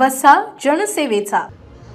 वसा जनसेवेचा.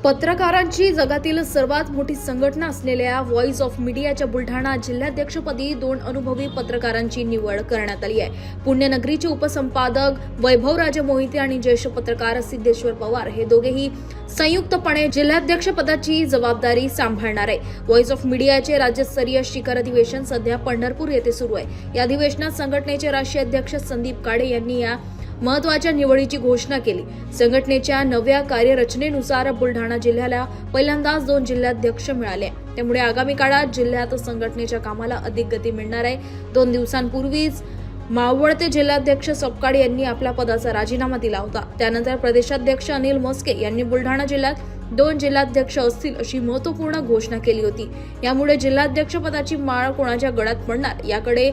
पत्रकारांची जगातील सर्वात मोठी संघटना असलेल्या व्हॉइस ऑफ मीडियाच्या बुलढाणा जिल्हाध्यक्षपदी दोन अनुभवी पत्रकारांची निवड करण्यात आली आहे. पुण्यनगरीचे उपसंपादक वैभवराजे मोहिते आणि ज्येष्ठ पत्रकार सिद्धेश्वर पवार हे दोघेही संयुक्तपणे जिल्हाध्यक्षपदाची जबाबदारी सांभाळणार आहे. व्हॉइस ऑफ मीडियाचे राज्यस्तरीय शिखर अधिवेशन सध्या पंढरपूर येथे सुरू आहे. या अधिवेशनात संघटनेचे राष्ट्रीय अध्यक्ष संदीप काळे यांनी या महत्त्वाच्या निवडीची घोषणा केली. संघटनेच्या नव्या कार्यरचनेनुसार बुलढाणा जिल्ह्याला पहिल्यांदाच दोन जिल्हाध्यक्ष मिळाले. त्यामुळे आगामी काळात जिल्ह्यात संघटनेच्या कामाला अधिक गती मिळणार आहे. दोन दिवसांपूर्वीच मावळते जिल्हाध्यक्ष सपकाळे यांनी आपल्या पदाचा राजीनामा दिला होता. त्यानंतर प्रदेशाध्यक्ष अनिल मस्के यांनी बुलढाणा जिल्ह्यात दोन जिल्हाध्यक्ष असतील अशी महत्त्वपूर्ण घोषणा केली होती. यामुळे जिल्हाध्यक्षपदाची माळ कोणाच्या गळ्यात पडणार? याकडे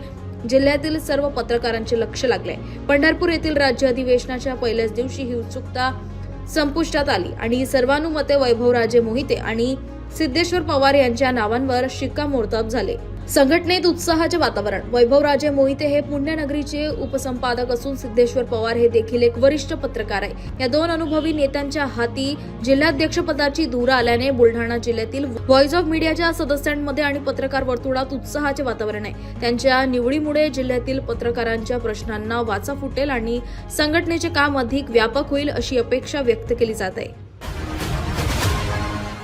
जिल्ह्यातील सर्व पत्रकारांचे लक्ष लागले. पंढरपूर येथील राज्य अधिवेशनाच्या पहिल्याच दिवशी ही उत्सुकता संपुष्टात आली आणि सर्वानुमते वैभवराजे मोहिते आणि सिद्धेश्वर पवार यांच्या नावांवर शिक्कामोर्तब झाले. संघटनेत उत्साहाचे वातावरण. वैभवराजे मोहिते हे पुण्यनगरीचे उपसंपादक असून सिद्धेश्वर पवार हे देखील एक वरिष्ठ पत्रकार आहे. या दोन अनुभवी नेत्यांच्या हाती जिल्हाध्यक्षपदाची धुरा आल्याने बुलढाणा जिल्ह्यातील व्हॉइस ऑफ मीडियाच्या सदस्यांमध्ये आणि पत्रकार वर्तुळात उत्साहाचे वातावरण आहे. त्यांच्या निवडीमुळे जिल्ह्यातील पत्रकारांच्या प्रश्नांना वाचा फुटेल आणि संघटनेचे काम अधिक व्यापक होईल अशी अपेक्षा व्यक्त केली जात आहे.